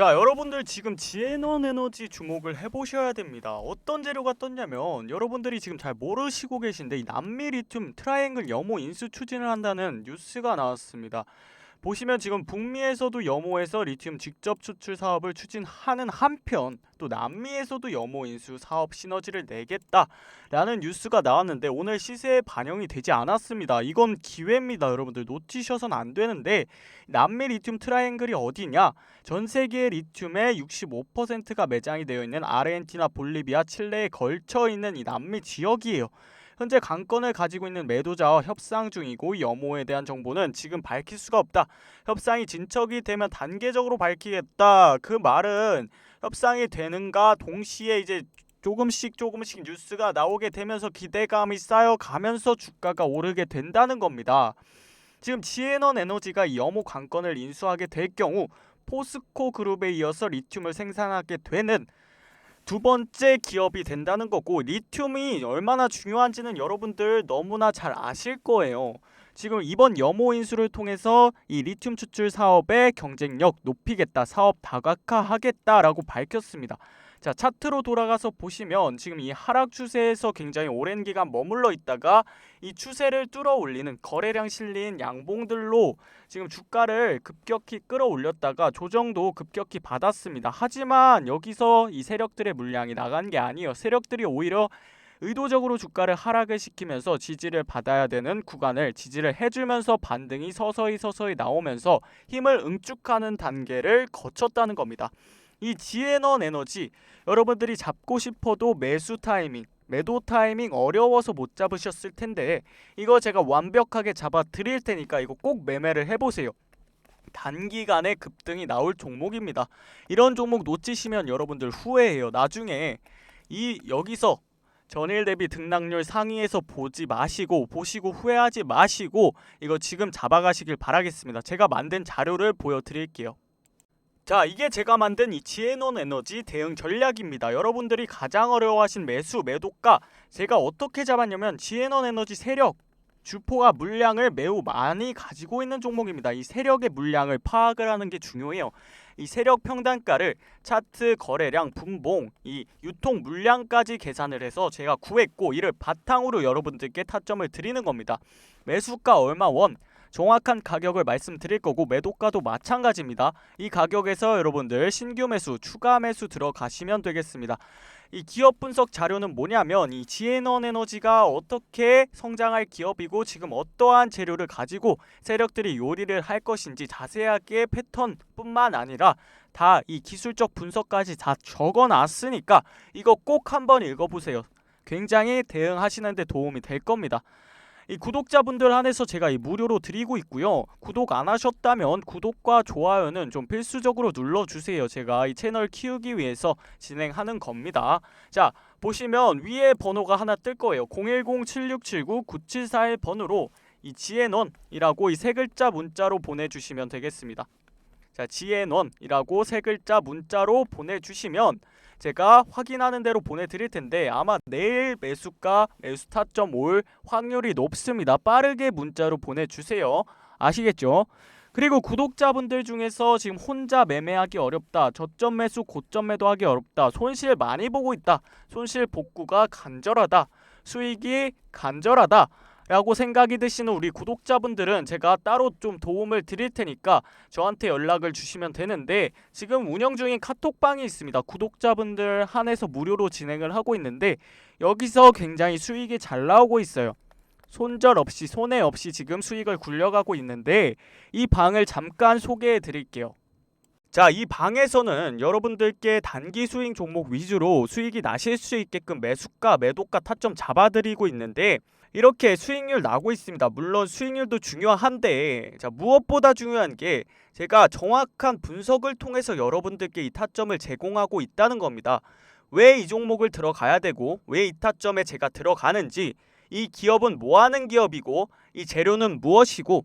자 여러분들 지금 지에넌 에너지 주목을 해보셔야 됩니다. 어떤 재료가 떴냐면 여러분들이 지금 잘 모르시고 계신데 이 남미 리튬 트라이앵글 염호 인수 추진을 한다는 뉴스가 나왔습니다 보시면 지금 북미에서도 염호에서 리튬 직접 추출 사업을 추진하는 한편 또 남미에서도 염호 인수 사업 시너지를 내겠다라는 뉴스가 나왔는데 오늘 시세에 반영이 되지 않았습니다. 이건 기회입니다. 여러분들 놓치셔선 안 되는데 남미 리튬 트라이앵글이 어디냐? 전 세계 리튬의 65%가 매장이 되어 있는 아르헨티나, 볼리비아, 칠레에 걸쳐 있는 이 남미 지역이에요. 현재 강건을 가지고 있는 매도자와 협상 중이고 염호에 대한 정보는 지금 밝힐 수가 없다. 협상이 진척이 되면 단계적으로 밝히겠다. 그 말은 협상이 되는가 동시에 이제 조금씩 조금씩 뉴스가 나오게 되면서 기대감이 쌓여가면서 주가가 오르게 된다는 겁니다. 지금 지에넌 에너지가 이 염호 관건을 인수하게 될 경우 포스코 그룹에 이어서 리튬을 생산하게 되는 두 번째 기업이 된다는 거고 리튬이 얼마나 중요한지는 여러분들 너무나 잘 아실 거예요. 지금 이번 염호 인수를 통해서 이 리튬 추출 사업의 경쟁력 높이겠다, 사업 다각화하겠다라고 밝혔습니다. 자 차트로 돌아가서 보시면 지금 이 하락 추세에서 굉장히 오랜 기간 머물러 있다가 이 추세를 뚫어 올리는 거래량 실린 양봉들로 지금 주가를 급격히 끌어올렸다가 조정도 급격히 받았습니다. 하지만 여기서 이 세력들의 물량이 나간 게 아니에요. 세력들이 오히려 의도적으로 주가를 하락을 시키면서 지지를 받아야 되는 구간을 지지를 해주면서 반등이 서서히 서서히 나오면서 힘을 응축하는 단계를 거쳤다는 겁니다. 이 지에넌 에너지 여러분들이 잡고 싶어도 매수 타이밍 매도 타이밍 어려워서 못 잡으셨을 텐데 이거 제가 완벽하게 잡아 드릴 테니까 이거 꼭 매매를 해보세요. 단기간에 급등이 나올 종목입니다. 이런 종목 놓치시면 여러분들 후회해요. 나중에 이 여기서 전일 대비 등락률 상위에서 보지 마시고 보시고 후회하지 마시고 이거 지금 잡아가시길 바라겠습니다. 제가 만든 자료를 보여드릴게요. 자 이게 제가 만든 이 지에논 에너지 대응 전략입니다. 여러분들이 가장 어려워하신 매수 매도가 제가 어떻게 잡았냐면 지에논 에너지 세력 주포가 물량을 매우 많이 가지고 있는 종목입니다. 이 세력의 물량을 파악을 하는 게 중요해요. 이 세력 평단가를 차트 거래량 분봉 이 유통 물량까지 계산을 해서 제가 구했고 이를 바탕으로 여러분들께 타점을 드리는 겁니다. 매수가 얼마 원 정확한 가격을 말씀드릴 거고 매도가도 마찬가지입니다. 이 가격에서 여러분들 신규 매수, 추가 매수 들어가시면 되겠습니다. 이 기업 분석 자료는 뭐냐면 이 지에넌 에너지가 어떻게 성장할 기업이고 지금 어떠한 재료를 가지고 세력들이 요리를 할 것인지 자세하게 패턴뿐만 아니라 다 이 기술적 분석까지 다 적어 놨으니까 이거 꼭 한번 읽어 보세요. 굉장히 대응하시는데 도움이 될 겁니다. 이 구독자분들 한해서 제가 이 무료로 드리고 있고요. 구독 안 하셨다면 구독과 좋아요는 좀 필수적으로 눌러주세요. 제가 이 채널 키우기 위해서 진행하는 겁니다. 자 보시면 위에 번호가 하나 뜰 거예요. 010-7679-9741 번호로 이 지혜넌이라고 이 세 글자 문자로 보내주시면 되겠습니다. 자 지혜넌이라고 세 글자 문자로 보내주시면 제가 확인하는 대로 보내드릴 텐데 아마 내일 매수가 매수 타점 올 확률이 높습니다. 빠르게 문자로 보내주세요. 아시겠죠? 그리고 구독자분들 중에서 지금 혼자 매매하기 어렵다. 저점 매수 고점 매도하기 어렵다. 손실 많이 보고 있다. 손실 복구가 간절하다. 수익이 간절하다. 라고 생각이 드시는 우리 구독자분들은 제가 따로 좀 도움을 드릴 테니까 저한테 연락을 주시면 되는데 지금 운영 중인 카톡방이 있습니다. 구독자분들 한해서 무료로 진행을 하고 있는데 여기서 굉장히 수익이 잘 나오고 있어요. 손절 없이 손해 없이 지금 수익을 굴려가고 있는데 이 방을 잠깐 소개해 드릴게요. 자, 이 방에서는 여러분들께 단기 수익 종목 위주로 수익이 나실 수 있게끔 매수가, 매도가 타점 잡아드리고 있는데 이렇게 수익률 나고 있습니다. 물론 수익률도 중요한데 자 무엇보다 중요한 게 제가 정확한 분석을 통해서 여러분들께 이 타점을 제공하고 있다는 겁니다. 왜 이 종목을 들어가야 되고 왜 이 타점에 제가 들어가는지 이 기업은 뭐 하는 기업이고 이 재료는 무엇이고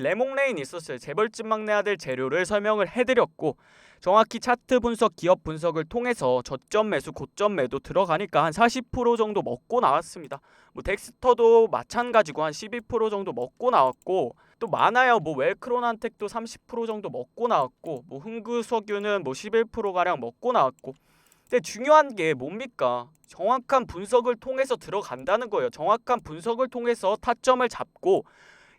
레몽레인 있었어요. 재벌집 막내 아들 재료를 설명을 해드렸고 정확히 차트 분석, 기업 분석을 통해서 저점 매수, 고점 매도 들어가니까 한 40% 정도 먹고 나왔습니다. 뭐 덱스터도 마찬가지고 한 12% 정도 먹고 나왔고 또 많아요. 뭐 웰크론한텍도 30% 정도 먹고 나왔고 뭐 흥구석유는 뭐 11% 가량 먹고 나왔고 근데 중요한 게 뭡니까? 정확한 분석을 통해서 들어간다는 거예요. 정확한 분석을 통해서 타점을 잡고